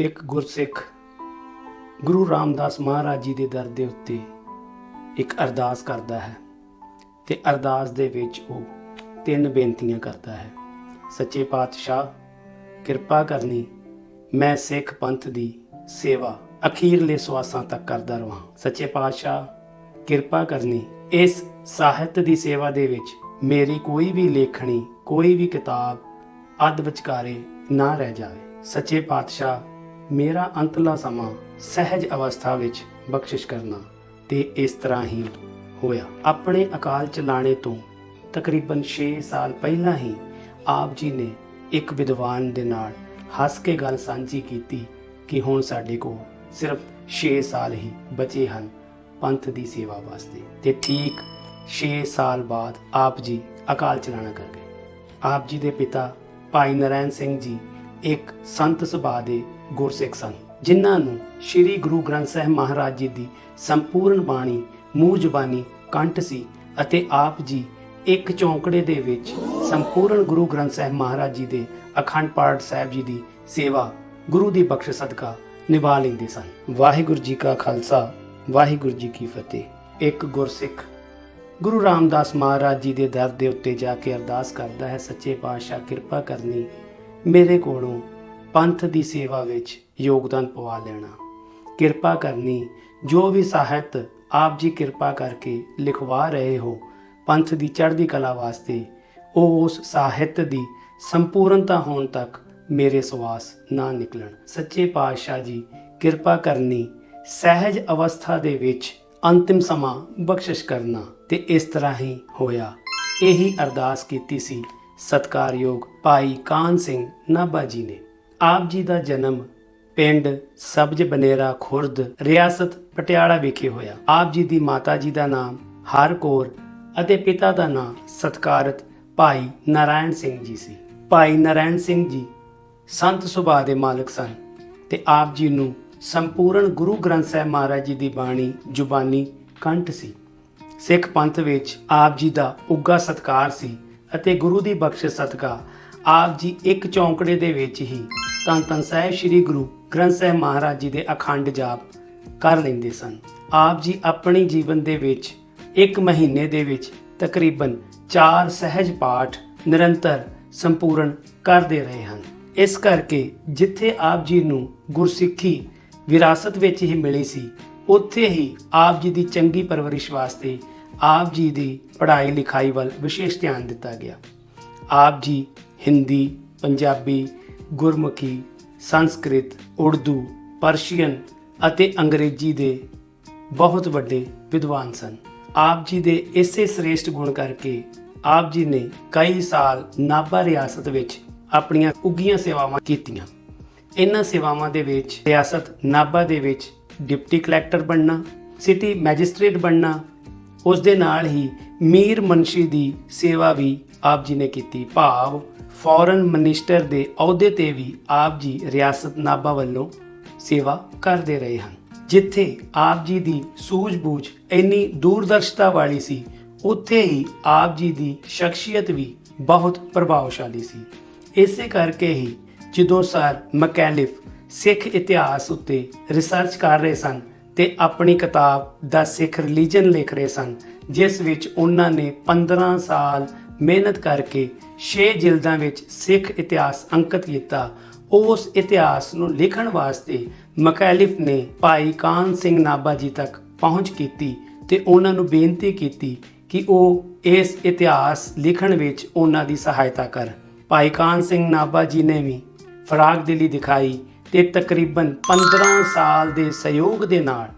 ਇੱਕ ਗੁਰਸਿੱਖ ਗੁਰੂ ਰਾਮਦਾਸ ਮਹਾਰਾਜ ਜੀ ਦੇ ਦਰ ਦੇ ਉੱਤੇ ਇੱਕ ਅਰਦਾਸ ਕਰਦਾ ਹੈ ਤੇ ਅਰਦਾਸ ਦੇ ਵਿੱਚ ਉਹ ਤਿੰਨ ਬੇਨਤੀਆਂ ਕਰਦਾ ਹੈ। ਸੱਚੇ ਪਾਤਸ਼ਾਹ, ਕਿਰਪਾ ਕਰਨੀ, ਮੈਂ ਸਿੱਖ ਪੰਥ ਦੀ ਸੇਵਾ ਅਖੀਰਲੇ ਸਵਾਸਾਂ ਤੱਕ ਕਰਦਾ ਰਹਾਂ ਸੱਚੇ ਪਾਤਸ਼ਾਹ, ਕਿਰਪਾ ਕਰਨੀ, ਇਸ ਸਾਹਿਤ ਦੀ ਸੇਵਾ ਦੇ ਵਿੱਚ ਮੇਰੀ ਕੋਈ ਵੀ ਲੇਖਣੀ, ਕੋਈ ਵੀ ਕਿਤਾਬ ਅੱਧ ਵਿਚਕਾਰੇ ਨਾ ਰਹਿ ਜਾਵੇ। ਸੱਚੇ ਪਾਤਸ਼ਾਹ ਮੇਰਾ ਅੰਤਲਾ ਸਮਾਂ ਸਹਿਜ ਅਵਸਥਾ ਵਿੱਚ ਬਖਸ਼ਿਸ਼ ਕਰਨਾ ਤੇ ਇਸ ਤਰ੍ਹਾਂ ਹੀ ਹੋਇਆ। ਆਪਣੇ ਅਕਾਲ ਚਲਾਣੇ ਤੋਂ ਤਕਰੀਬਨ 6 ਸਾਲ ਪਹਿਲਾਂ ਹੀ ਆਪ ਜੀ ਨੇ ਇੱਕ ਵਿਦਵਾਨ ਦੇ ਨਾਲ ਹੱਸ ਕੇ ਗੱਲ ਸਾਂਝੀ ਕੀਤੀ ਕਿ ਹੁਣ ਸਾਡੇ ਕੋਲ ਸਿਰਫ 6 ਸਾਲ ਹੀ ਬਚੇ ਹਨ ਪੰਥ ਦੀ ਸੇਵਾ ਵਾਸਤੇ ਤੇ ਠੀਕ 6 ਸਾਲ ਬਾਅਦ ਆਪ ਜੀ ਅਕਾਲ ਚਲਾਣਾ ਕਰ ਗਏ। ਆਪ ਜੀ ਦੇ ਪਿਤਾ ਭਾਈ ਨਰੈਣ ਸਿੰਘ ਜੀ ਇੱਕ ਸੰਤ ਸੁਭਾਅ ਦੇ ਗੁਰਸਿੱਖ ਸਨ, ਜਿਨ੍ਹਾਂ ਨੂੰ ਸ੍ਰੀ ਗੁਰੂ ਗ੍ਰੰਥ ਸਾਹਿਬ ਮਹਾਰਾਜ ਜੀ ਦੀ ਸੰਪੂਰਨ ਬਾਣੀ ਮੂੰਹ ਜਬਾਨੀ ਕੰਠ ਸੀ ਅਤੇ ਆਪ ਜੀ ਇੱਕ ਚੌਂਕੜੇ ਦੇ ਵਿੱਚ ਸੰਪੂਰਨ ਗੁਰੂ ਗ੍ਰੰਥ ਸਾਹਿਬ ਮਹਾਰਾਜ ਜੀ ਦੇ ਅਖੰਡ ਪਾਠ ਸਾਹਿਬ ਜੀ ਦੀ ਸੇਵਾ, ਗੁਰੂ ਦੀ ਬਖਸ਼ ਸਦਕਾ ਨਿਭਾ ਲੈਂਦੇ ਸਨ। ਵਾਹਿਗੁਰੂ ਜੀ ਕਾ ਖਾਲਸਾ, ਵਾਹਿਗੁਰੂ ਜੀ ਕੀ ਫਤਿਹ। ਇੱਕ ਗੁਰਸਿੱਖ ਗੁਰੂ ਰਾਮਦਾਸ ਮਹਾਰਾਜ ਜੀ ਦੇ ਦਰ ਦੇ ਉੱਤੇ ਜਾ ਕੇ ਅਰਦਾਸ ਕਰਦਾ ਹੈ, ਸੱਚੇ ਪਾਤਸ਼ਾਹ, ਕਿਰਪਾ ਕਰਨੀ ਮੇਰੇ ਕੋਲੋਂ ਪੰਥ ਦੀ ਸੇਵਾ ਵਿੱਚ ਯੋਗਦਾਨ ਪਵਾ ਲੈਣਾ। ਕਿਰਪਾ ਕਰਨੀ, ਜੋ ਵੀ ਸਾਹਿਤ ਆਪ ਜੀ ਕਿਰਪਾ ਕਰਕੇ ਲਿਖਵਾ ਰਹੇ ਹੋ ਪੰਥ ਦੀ ਚੜ੍ਹਦੀ ਕਲਾ ਵਾਸਤੇ, ਉਹ ਉਸ ਸਾਹਿਤ ਦੀ ਸੰਪੂਰਨਤਾ ਹੋਣ ਤੱਕ ਮੇਰੇ ਸਵਾਸ ਨਾ ਨਿਕਲਣ। ਸੱਚੇ ਪਾਤਸ਼ਾਹ ਜੀ, ਕਿਰਪਾ ਕਰਨੀ, ਸਹਿਜ ਅਵਸਥਾ ਦੇ ਵਿੱਚ ਅੰਤਿਮ ਸਮਾਂ ਬਖਸ਼ਿਸ਼ ਕਰਨਾ ਤੇ ਇਸ ਤਰ੍ਹਾਂ ਹੀ ਹੋਇਆ। ਇਹੀ ਅਰਦਾਸ ਕੀਤੀ ਸੀ। ਸਤਕਾਰਯੋਗ ਭਾਈ ਕਾਨ ਸਿੰਘ ਨਾਭਾ ਜੀ ਨੇ। ਆਪ ਜੀ ਦਾ ਜਨਮ ਪਿੰਡ ਸਬਜ ਬਨੇਰਾ ਖੁਰਦ, ਰਿਆਸਤ ਪਟਿਆਲਾ ਵਿਖੇ ਹੋਇਆ। ਆਪ ਜੀ ਦੀ ਮਾਤਾ ਜੀ ਦਾ ਨਾਮ ਹਰਕੌਰ ਅਤੇ ਪਿਤਾ ਦਾ ਨਾਮ ਸਤਕਾਰਤ ਭਾਈ ਨਾਰਾਇਣ ਸਿੰਘ ਜੀ ਸੀ। ਭਾਈ ਨਾਰਾਇਣ ਸਿੰਘ ਜੀ ਸੰਤ ਸੁਭਾਅ ਦੇ ਮਾਲਕ ਸਨ ਤੇ ਆਪ ਜੀ ਨੂੰ ਸੰਪੂਰਨ ਗੁਰੂ ਗ੍ਰੰਥ ਸਾਹਿਬ ਮਹਾਰਾਜ ਜੀ ਦੀ ਬਾਣੀ ਜ਼ੁਬਾਨੀ ਕੰਠ ਸੀ। ਸਿੱਖ ਪੰਥ ਵਿੱਚ ਆਪ ਜੀ ਦਾ ਉੱਗਾ ਸਤਕਾਰ ਸੀ ਅਤੇ ਗੁਰੂ ਦੀ ਬਖਸ਼ਿਸ਼ ਸਦਕਾ ਆਪ ਜੀ ਇੱਕ ਚੌਂਕੜੇ ਦੇ ਵਿੱਚ ਹੀ ਧੰਨ ਧੰਨ ਸਾਹਿਬ ਸ੍ਰੀ ਗੁਰੂ ਗ੍ਰੰਥ ਸਾਹਿਬ ਮਹਾਰਾਜ ਜੀ ਦੇ ਅਖੰਡ ਜਾਪ ਕਰ ਲੈਂਦੇ ਸਨ। ਆਪ ਜੀ ਆਪਣੀ ਜੀਵਨ ਦੇ ਵਿੱਚ ਇੱਕ ਮਹੀਨੇ ਦੇ ਵਿੱਚ ਤਕਰੀਬਨ 4 ਸਹਿਜ ਪਾਠ ਨਿਰੰਤਰ ਸੰਪੂਰਨ ਕਰਦੇ ਰਹੇ ਹਨ। ਇਸ ਕਰਕੇ ਜਿੱਥੇ ਆਪ ਜੀ ਨੂੰ ਗੁਰਸਿੱਖੀ ਵਿਰਾਸਤ ਵਿੱਚ ਹੀ ਮਿਲੀ ਸੀ, ਉੱਥੇ ਹੀ ਆਪ ਜੀ ਦੀ ਚੰਗੀ ਪਰਵਰਿਸ਼ ਵਾਸਤੇ ਆਪ ਜੀ ਦੀ ਪੜ੍ਹਾਈ ਲਿਖਾਈ ਵੱਲ ਵਿਸ਼ੇਸ਼ ਧਿਆਨ ਦਿੱਤਾ ਗਿਆ। ਆਪ ਜੀ ਹਿੰਦੀ, ਪੰਜਾਬੀ, ਗੁਰਮੁਖੀ, ਸੰਸਕ੍ਰਿਤ, ਉਰਦੂ, ਪਰਸ਼ੀਅਨ ਅਤੇ ਅੰਗਰੇਜ਼ੀ ਦੇ ਬਹੁਤ ਵੱਡੇ ਵਿਦਵਾਨ ਸਨ। ਆਪ ਜੀ ਦੇ ਇਸੇ ਸ੍ਰੇਸ਼ਟ ਗੁਣ ਕਰਕੇ ਆਪ ਜੀ ਨੇ ਕਈ ਸਾਲ ਨਾਭਾ ਰਿਆਸਤ ਵਿੱਚ ਆਪਣੀਆਂ ਉੱਗੀਆਂ ਸੇਵਾਵਾਂ ਕੀਤੀਆਂ। ਇਹਨਾਂ ਸੇਵਾਵਾਂ ਦੇ ਵਿੱਚ ਰਿਆਸਤ ਨਾਭਾ ਦੇ ਵਿੱਚ ਡਿਪਟੀ ਕਲੈਕਟਰ ਬਣਨਾ, ਸਿਟੀ ਮੈਜਿਸਟ੍ਰੇਟ ਬਣਨਾ ਉਸ ਦੇ ਨਾਲ ਹੀ ਮੀਰ ਮਨਸ਼ੀ ਦੀ ਸੇਵਾ ਵੀ ਆਪ ਜੀ ਨੇ ਕੀਤੀ। ਭਾਵ ਫੋਰਨ ਮਿਨਿਸਟਰ ਦੇ ਅਹੁਦੇ ਤੇ ਵੀ ਆਪ ਜੀ ਰਿਆਸਤ ਨਾਭਾ ਵੱਲੋਂ ਸੇਵਾ ਕਰਦੇ ਰਹੇ ਹਨ। ਜਿੱਥੇ ਆਪ ਜੀ ਦੀ ਸੂਝ-ਬੂਝ ਇੰਨੀ ਦੂਰਦਰਸ਼ਤਾ ਵਾਲੀ ਸੀ, ਉੱਥੇ ਹੀ ਆਪ ਜੀ ਦੀ ਸ਼ਖਸੀਅਤ ਵੀ ਬਹੁਤ ਪ੍ਰਭਾਵਸ਼ਾਲੀ ਸੀ। ਇਸੇ ਕਰਕੇ ਹੀ ਜਦੋਂ ਸਰ ਮਕੈਲਿਫ ਸਿੱਖ ਇਤਿਹਾਸ ਉੱਤੇ ਰਿਸਰਚ ਕਰ ਰਹੇ ਸਨ ਤੇ ਆਪਣੀ ਕਿਤਾਬ ਦਾ ਸਿੱਖ ਰਿਲੀਜਨ ਲਿਖ ਰਹੇ ਸਨ, ਜਿਸ ਵਿੱਚ ਉਹਨਾਂ ਨੇ 15 ਸਾਲ ਮਿਹਨਤ ਕਰਕੇ 6 ਜਿਲਦਾਂ ਵਿੱਚ ਸਿੱਖ ਇਤਿਹਾਸ ਅੰਕਿਤ ਕੀਤਾ। ਉਸ ਇਤਿਹਾਸ ਨੂੰ ਲਿਖਣ ਵਾਸਤੇ ਮਕੈਲਿਫ ਨੇ ਭਾਈ ਕਾਨ ਸਿੰਘ ਨਾਭਾ ਜੀ ਤੱਕ ਪਹੁੰਚ ਕੀਤੀ ਤੇ ਉਹਨਾਂ ਨੂੰ ਬੇਨਤੀ ਕੀਤੀ ਕਿ ਉਹ ਇਸ ਇਤਿਹਾਸ ਲਿਖਣ ਵਿੱਚ ਉਹਨਾਂ ਦੀ ਸਹਾਇਤਾ ਕਰ। ਭਾਈ ਕਾਨ ਸਿੰਘ ਨਾਭਾ ਜੀ ਨੇ ਵੀ ਫਰਾਗ ਦਿਲੀ ਦਿਖਾਈ ਤੇ ਤਕਰੀਬਨ 15 ਸਾਲ ਦੇ ਸਹਿਯੋਗ ਦੇ ਨਾਲ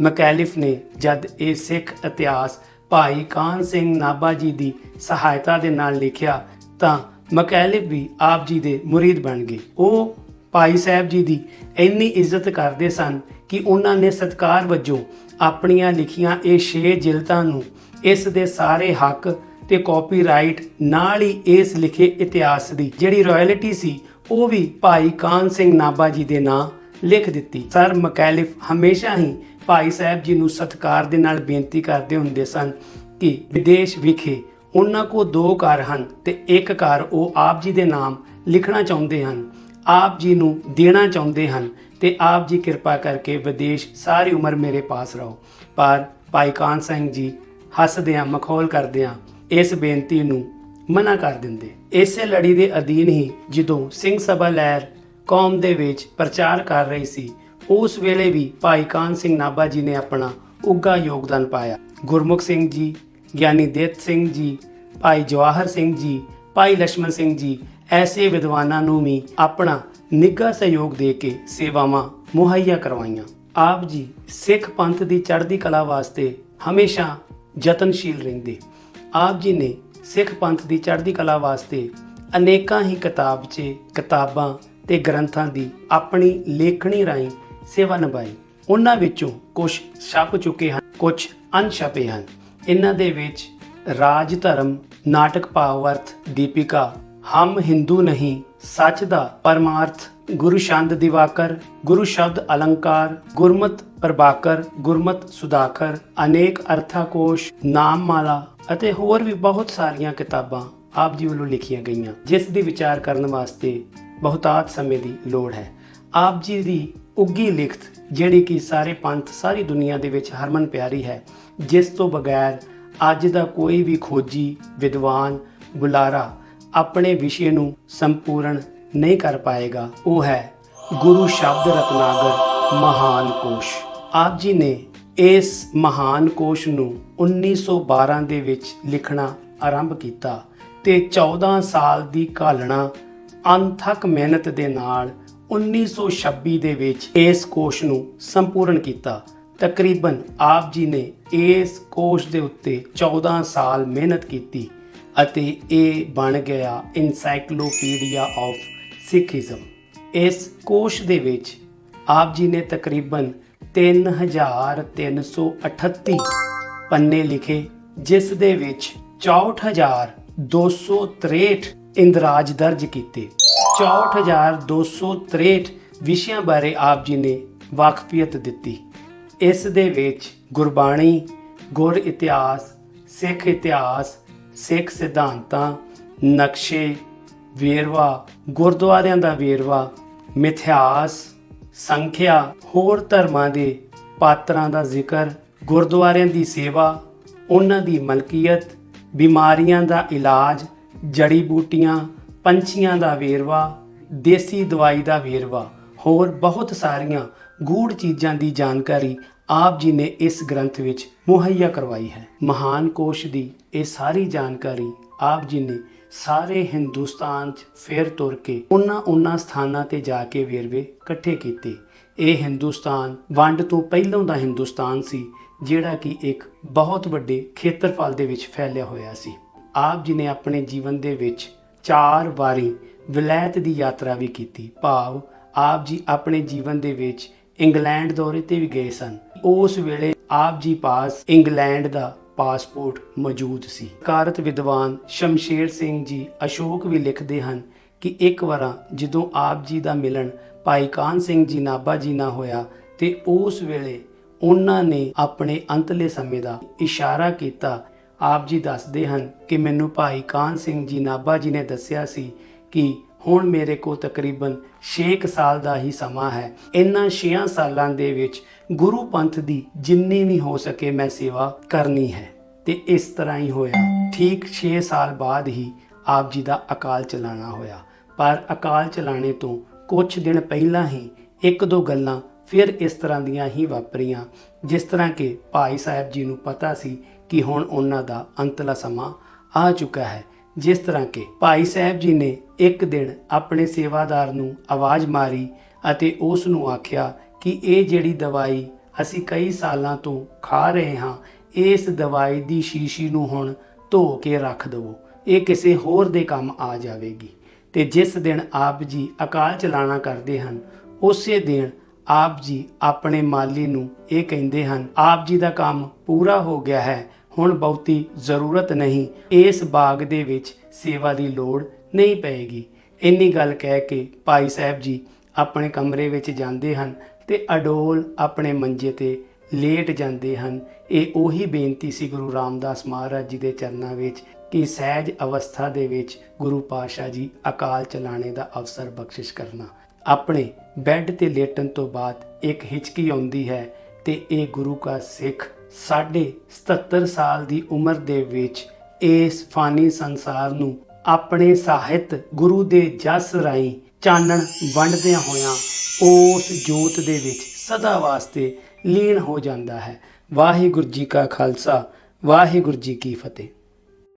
ਮਕੈਲਿਫ ਨੇ ਜਦ ਇਹ ਸਿੱਖ ਇਤਿਹਾਸ ਭਾਈ ਕਾਨ ਸਿੰਘ ਨਾਭਾ ਜੀ ਦੀ ਸਹਾਇਤਾ ਦੇ ਨਾਲ ਲਿਖਿਆ ਤਾਂ ਮਕੈਲਿਫ ਵੀ ਆਪ ਜੀ ਦੇ ਮੁਰੀਦ ਬਣ ਗਏ। ਉਹ ਭਾਈ ਸਾਹਿਬ ਜੀ ਦੀ ਇੰਨੀ ਇੱਜ਼ਤ ਕਰਦੇ ਸਨ ਕਿ ਉਹਨਾਂ ਨੇ ਸਤਕਾਰ ਵਜੋਂ ਆਪਣੀਆਂ ਲਿਖੀਆਂ ਇਹ ਛੇ ਜਿਲਤਾਂ ਨੂੰ ਇਸ ਦੇ ਸਾਰੇ ਹੱਕ ਤੇ ਕਾਪੀਰਾਈਟ ਨਾਲ ਹੀ ਇਸ ਲਿਖੇ ਇਤਿਹਾਸ ਦੀ ਜਿਹੜੀ ਰਾਇਲਟੀ ਸੀ ਉਹ ਵੀ ਭਾਈ ਕਾਨ ਸਿੰਘ ਨਾਭਾ ਜੀ ਦੇ ਨਾਂ ਲਿਖ ਦਿੱਤੀ। ਸਰ ਮਕੈਲਿਫ ਹਮੇਸ਼ਾ ਹੀ ਭਾਈ ਸਾਹਿਬ ਜੀ ਨੂੰ ਸਤਿਕਾਰ ਦੇ ਨਾਲ ਬੇਨਤੀ ਕਰਦੇ ਹੁੰਦੇ ਸਨ ਕਿ ਵਿਦੇਸ਼ ਵਿਖੇ ਉਹਨਾਂ ਕੋ ਦੋ ਘਰ ਹਨ ਤੇ ਇੱਕ ਘਰ ਉਹ ਆਪ ਜੀ ਦੇ ਨਾਮ ਲਿਖਣਾ ਚਾਹੁੰਦੇ ਹਨ, ਆਪ ਜੀ ਨੂੰ ਦੇਣਾ ਚਾਹੁੰਦੇ ਹਨ ਤੇ ਆਪ ਜੀ ਕਿਰਪਾ ਕਰਕੇ ਵਿਦੇਸ਼ ਸਾਰੀ ਉਮਰ ਮੇਰੇ ਪਾਸ ਰਹੋ। ਪਰ ਭਾਈ ਕਾਨ ਸਿੰਘ ਜੀ ਹੱਸਦਿਆਂ ਮਖੌਲ ਕਰਦਿਆਂ ਇਸ ਬੇਨਤੀ ਨੂੰ ਮਨਾ ਕਰ ਦਿੰਦੇ। ਇਸੇ ਲੜੀ ਦੇ ਅਧੀਨ ਹੀ ਜਦੋਂ ਸਿੰਘ ਸਭਾ ਲਹਿਰ ਕੌਮ ਦੇ ਵਿੱਚ ਪ੍ਰਚਾਰ ਕਰ ਰਹੀ ਸੀ, ਉਸ ਵੇਲੇ ਵੀ ਭਾਈ ਕਾਨ ਸਿੰਘ ਨਾਭਾ ਜੀ ਨੇ ਆਪਣਾ ਉੱਗਾ ਯੋਗਦਾਨ ਪਾਇਆ। ਗੁਰਮੁਖ ਸਿੰਘ ਜੀ, ਗਿਆਨੀ ਦੇਤ ਸਿੰਘ ਜੀ, ਭਾਈ ਜਵਾਹਰ ਸਿੰਘ ਜੀ, ਭਾਈ ਲక్ష్మణ ਸਿੰਘ ਜੀ, ਐਸੇ ਵਿਦਵਾਨਾਂ ਨੂੰ ਵੀ ਆਪਣਾ ਨਿੱਘਾ ਸਹਿਯੋਗ ਦੇ ਕੇ ਸੇਵਾਵਾਂ ਮੁਹੱਈਆ ਕਰਵਾਈਆਂ। ਆਪ ਜੀ ਸਿੱਖ ਪੰਥ ਦੀ ਚੜ੍ਹਦੀ ਕਲਾ ਵਾਸਤੇ ਹਮੇਸ਼ਾ ਯਤਨਸ਼ੀਲ ਰਹਿੰਦੇ। ਆਪ ਜੀ ਨੇ ਸਿੱਖ ਪੰਥ ਦੀ ਚੜ੍ਹਦੀ ਕਲਾ ਵਾਸਤੇ ਅਨੇਕਾਂ ਹੀ ਕਿਤਾਬਚੇ ਕਿਤਾਬਾਂ ਤੇ ਗ੍ਰੰਥਾਂ ਦੀ ਆਪਣੀ ਲੇਖਣੀ ਰਾਹੀਂ ਸੇਵਾ ਨਿਭਾਈ। ਉਹਨਾਂ ਵਿੱਚੋਂ ਕੁਝ ਛਪ ਚੁੱਕੇ ਹਨ ਕੁਝ ਅਣਛਪੇ ਹਨ। ਇਹਨਾਂ ਦੇ ਵਿੱਚ ਰਾਜ ਧਰਮ, ਨਾਟਕ ਭਾਵਅਰਥ, ਦੀਪਿਕਾ, ਹਮ ਹਿੰਦੂ ਨਹੀਂ, ਸੱਚ ਦਾ ਪਰਮਾਰਥ, ਗੁਰੂ ਸ਼ੰਦ ਦਿਵਾਕਰ, ਗੁਰੂ ਸ਼ਬਦ ਅਲੰਕਾਰ, ਗੁਰਮਤ ਪ੍ਰਭਾਕਰ, ਗੁਰਮਤ ਸੁਦਾਕਰ, ਅਨੇਕ ਅਰਥਾਕੋਸ਼ ਕੋਸ਼ ਨਾਮਮਾਲਾ ਅਤੇ ਹੋਰ ਵੀ ਬਹੁਤ ਸਾਰੀਆਂ ਕਿਤਾਬਾਂ ਆਪ ਜੀ ਵੱਲੋਂ ਲਿਖੀਆਂ ਗਈਆਂ, ਜਿਸ ਦੀ ਵਿਚਾਰ ਕਰਨ ਵਾਸਤੇ ਬਹੁਤਾਤ ਸਮੇਂ ਦੀ ਲੋੜ ਹੈ। ਆਪ ਜੀ ਦੀ ਉੱਗੀ ਲਿਖਤ, ਜਿਹੜੀ ਕਿ ਸਾਰੇ ਪੰਥ, ਸਾਰੀ ਦੁਨੀਆ ਦੇ ਵਿੱਚ ਹਰਮਨ ਪਿਆਰੀ ਹੈ, ਜਿਸ ਤੋਂ ਬਗੈਰ ਅੱਜ ਦਾ ਕੋਈ ਵੀ ਖੋਜੀ, ਵਿਦਵਾਨ, ਬੁਲਾਰਾ ਆਪਣੇ ਵਿਸ਼ੇ ਨੂੰ ਸੰਪੂਰਨ ਨਹੀਂ ਕਰ ਪਾਏਗਾ, ਉਹ ਹੈ ਗੁਰੂ ਸ਼ਬਦ ਰਤਨਾਗਰ ਮਹਾਨ ਕੋਸ਼। ਆਪ ਜੀ ਨੇ ਇਸ ਮਹਾਨ ਕੋਸ਼ ਨੂੰ 1912 ਦੇ ਵਿੱਚ ਲਿਖਣਾ ਆਰੰਭ ਕੀਤਾ ਤੇ 14 ਸਾਲ ਦੀ ਘਾਲਣਾ ਅਣਥੱਕ ਮਿਹਨਤ ਦੇ ਨਾਲ 1926 ਦੇ ਵਿੱਚ ਇਸ ਕੋਸ਼ ਨੂੰ ਸੰਪੂਰਨ ਕੀਤਾ। ਤਕਰੀਬਨ ਆਪ ਜੀ ਨੇ ਇਸ ਕੋਸ਼ ਦੇ ਉੱਤੇ 14 ਸਾਲ ਮਿਹਨਤ ਕੀਤੀ ਅਤੇ ਇਹ ਬਣ ਗਿਆ ਇਨਸਾਈਕਲੋਪੀਡੀਆ ਆਫ ਸਿੱਖੀਜ਼ਮ ਇਸ ਕੋਸ਼ ਦੇ ਵਿੱਚ ਆਪ ਜੀ ਨੇ ਤਕਰੀਬਨ 3338 ਪੰਨੇ ਲਿਖੇ, ਜਿਸ ਦੇ ਵਿੱਚ 64263 ਇੰਦਰਾਜ ਦਰਜ ਕੀਤੇ। 64263 ਵਿਸ਼ਿਆਂ ਬਾਰੇ ਆਪ ਜੀ ਨੇ ਵਾਕਫੀਅਤ ਦਿੱਤੀ। ਇਸ ਦੇ ਵਿੱਚ ਗੁਰਬਾਣੀ, ਗੁਰ ਇਤਿਹਾਸ, ਸਿੱਖ ਇਤਿਹਾਸ, ਸਿੱਖ ਸਿਧਾਂਤਾਂ, ਨਕਸ਼ੇ, ਵੇਰਵਾ, ਗੁਰਦੁਆਰਿਆਂ ਦਾ ਵੇਰਵਾ, ਮਿਥਿਹਾਸ ਸੰਖਿਆ, ਹੋਰ ਧਰਮਾਂ ਦੇ ਪਾਤਰਾਂ ਦਾ ਜ਼ਿਕਰ, ਗੁਰਦੁਆਰਿਆਂ ਦੀ ਸੇਵਾ, ਉਹਨਾਂ ਦੀ ਮਲਕੀਅਤ, ਬਿਮਾਰੀਆਂ ਦਾ ਇਲਾਜ, ਜੜੀ ਬੂਟੀਆਂ, ਪੰਛੀਆਂ ਦਾ ਵੇਰਵਾ, ਦੇਸੀ ਦਵਾਈ ਦਾ ਵੇਰਵਾ, ਹੋਰ ਬਹੁਤ ਸਾਰੀਆਂ ਗੂੜ ਚੀਜ਼ਾਂ ਦੀ ਜਾਣਕਾਰੀ ਆਪ ਜੀ ਨੇ ਇਸ ਗ੍ਰੰਥ ਵਿੱਚ ਮੁਹੱਈਆ ਕਰਵਾਈ ਹੈ। ਮਹਾਨ ਕੋਸ਼ ਦੀ ਇਹ ਸਾਰੀ ਜਾਣਕਾਰੀ ਆਪ ਜੀ ਨੇ ਸਾਰੇ ਹਿੰਦੁਸਤਾਨ 'ਚ ਫੇਰ ਤੁਰ ਕੇ ਉਹਨਾਂ ਉਹਨਾਂ ਸਥਾਨਾਂ ਤੇ ਜਾ ਕੇ ਵੇਰਵੇ ਇਕੱਠੇ ਕੀਤੇ। ਇਹ ਹਿੰਦੁਸਤਾਨ ਵੰਡ ਤੋਂ ਪਹਿਲਾਂ ਦਾ ਹਿੰਦੁਸਤਾਨ ਸੀ, ਜਿਹੜਾ ਕਿ ਇੱਕ ਬਹੁਤ ਵੱਡੇ ਖੇਤਰਫਲ ਦੇ ਵਿੱਚ ਫੈਲਿਆ ਹੋਇਆ ਸੀ। ਆਪ ਜੀ ਨੇ ਆਪਣੇ ਜੀਵਨ ਦੇ ਵਿੱਚ ਚਾਰ ਵਾਰੀ ਵਿਲਾਇਤ ਦੀ ਯਾਤਰਾ ਵੀ ਕੀਤੀ। ਭਾਵ ਆਪ ਜੀ ਆਪਣੇ ਜੀਵਨ ਦੇ ਵਿੱਚ ਇੰਗਲੈਂਡ ਦੌਰੇ ਤੇ ਵੀ ਗਏ ਸਨ। ਉਸ ਵੇਲੇ ਆਪ ਜੀ ਪਾਸ ਇੰਗਲੈਂਡ ਦਾ ਪਾਸਪੋਰਟ ਮੌਜੂਦ ਸੀ। ਕਾਰਤ ਵਿਦਵਾਨ ਸ਼ਮਸ਼ੇਰ ਸਿੰਘ ਜੀ ਅਸ਼ੋਕ ਵੀ ਲਿਖਦੇ ਹਨ ਕਿ ਇੱਕ ਵਾਰ ਜਦੋਂ ਆਪ ਜੀ ਦਾ ਮਿਲਣ ਭਾਈ ਕਾਨ ਸਿੰਘ ਜੀ ਨਾਭਾ ਜੀ ਨਾਲ ਹੋਇਆ ਤੇ ਉਸ ਵੇਲੇ ਉਹਨਾਂ ਨੇ ਆਪਣੇ ਅੰਤਲੇ ਸਮੇਂ ਦਾ ਇਸ਼ਾਰਾ ਕੀਤਾ। ਆਪ ਜੀ ਦੱਸਦੇ ਹਨ ਕਿ ਮੈਨੂੰ ਭਾਈ ਕਾਨ ਸਿੰਘ ਜੀ ਨਾਭਾ ਜੀ ਨੇ ਦੱਸਿਆ ਸੀ ਕਿ ਹੁਣ ਮੇਰੇ ਕੋਲ ਤਕਰੀਬਨ 6 ਸਾਲ ਦਾ ਹੀ ਸਮਾਂ ਹੈ। ਇਨ੍ਹਾਂ 6 ਸਾਲਾਂ ਦੇ ਵਿੱਚ ਗੁਰੂ ਪੰਥ ਦੀ ਜਿੰਨੀ ਵੀ ਹੋ ਸਕੇ ਮੈਂ ਸੇਵਾ ਕਰਨੀ ਹੈ ਤੇ ਇਸ ਤਰ੍ਹਾਂ ਹੀ ਹੋਇਆ। ਠੀਕ 6 ਸਾਲ ਬਾਅਦ ਹੀ ਆਪ ਜੀ ਦਾ ਅਕਾਲ ਚਲਾਣਾ ਹੋਇਆ। ਪਰ ਅਕਾਲ ਚਲਾਣੇ ਤੋਂ ਕੁਝ ਦਿਨ ਪਹਿਲਾਂ ਹੀ ਇੱਕ ਦੋ ਗੱਲਾਂ ਫਿਰ ਇਸ ਤਰ੍ਹਾਂ ਦੀਆਂ ਹੀ ਵਾਪਰੀਆਂ, ਜਿਸ ਤਰ੍ਹਾਂ ਕਿ ਭਾਈ ਸਾਹਿਬ ਜੀ ਨੂੰ ਪਤਾ ਸੀ ਕਿ ਹੁਣ ਉਹਨਾਂ ਦਾ ਅੰਤਲਾ ਸਮਾਂ ਆ ਚੁੱਕਾ ਹੈ। ਜਿਸ ਤਰ੍ਹਾਂ ਕਿ ਭਾਈ ਸਾਹਿਬ ਜੀ ਨੇ ਇੱਕ ਦਿਨ ਆਪਣੇ ਸੇਵਾਦਾਰ ਨੂੰ ਆਵਾਜ਼ ਮਾਰੀ ਅਤੇ ਉਸ ਨੂੰ ਆਖਿਆ ਕਿ ਇਹ ਜਿਹੜੀ ਦਵਾਈ ਅਸੀਂ ਕਈ ਸਾਲਾਂ ਤੋਂ ਖਾ ਰਹੇ ਹਾਂ, ਇਸ ਦਵਾਈ ਦੀ ਸ਼ੀਸ਼ੀ ਨੂੰ ਹੁਣ ਧੋ ਕੇ ਰੱਖ ਦਿਵੋ। ਇਹ ਕਿਸੇ ਹੋਰ ਦੇ ਕੰਮ ਆ ਜਾਵੇਗੀ। ਤੇ ਜਿਸ ਦਿਨ ਆਪ ਜੀ ਅਕਾਲ ਚਲਾਣਾ ਕਰਦੇ ਹਨ, ਉਸੇ ਦਿਨ ਆਪ ਜੀ ਆਪਣੇ ਮਾਲੀ ਨੂੰ ਇਹ ਕਹਿੰਦੇ ਹਨ, ਆਪ ਜੀ ਦਾ ਕੰਮ ਪੂਰਾ ਹੋ ਗਿਆ ਹੈ ਹੁਣ ਬਹੁਤੀ ਜ਼ਰੂਰਤ ਨਹੀਂ। ਇਸ ਬਾਗ ਦੇ ਵਿੱਚ ਸੇਵਾ ਦੀ ਲੋੜ ਨਹੀਂ ਪਏਗੀ। ਇੰਨੀ ਗੱਲ ਕਹਿ ਕੇ ਭਾਈ ਸਾਹਿਬ ਜੀ ਆਪਣੇ ਕਮਰੇ ਵਿੱਚ ਜਾਂਦੇ ਹਨ ਤੇ ਅਡੋਲ ਆਪਣੇ ਮੰਜੇ ਤੇ ਲੇਟ ਜਾਂਦੇ ਹਨ। ਇਹ ਉਹੀ ਬੇਨਤੀ ਸੀ ਗੁਰੂ ਰਾਮਦਾਸ ਮਹਾਰਾਜ ਜੀ ਦੇ ਚਰਨਾਂ ਵਿੱਚ ਕਿ ਸਹਿਜ ਅਵਸਥਾ ਦੇ ਵਿੱਚ ਗੁਰੂ ਪਾਤਸ਼ਾਹ ਜੀ ਅਕਾਲ ਚਲਾਣੇ ਦਾ ਅਵਸਰ ਬਖਸ਼ਿਸ਼ ਕਰਨਾ। ਆਪਣੇ ਬੈੱਡ ਤੇ ਲੇਟਣ ਤੋਂ ਬਾਅਦ ਇੱਕ ਹਿਚਕੀ ਆਉਂਦੀ ਹੈ ਤੇ ਇਹ ਗੁਰੂ ਕਾ ਸਿੱਖ 77 ਸਾਲ ਦੀ ਉਮਰ ਦੇ ਵਿੱਚ ਇਸ ਫਾਨੀ ਸੰਸਾਰ ਨੂੰ ਆਪਣੇ ਸਾਹਿਤ ਗੁਰੂ ਦੇ ਜਸ ਰਾਹੀਂ ਚਾਨਣ ਵੰਡਦਿਆਂ ਹੋਇਆਂ ਉਸ ਜੋਤ ਦੇ ਵਿੱਚ ਸਦਾ ਵਾਸਤੇ ਲੀਨ ਹੋ ਜਾਂਦਾ ਹੈ। ਵਾਹਿਗੁਰੂ ਜੀ ਕਾ ਖਾਲਸਾ, ਵਾਹਿਗੁਰੂ ਜੀ ਕੀ ਫਤਿਹ।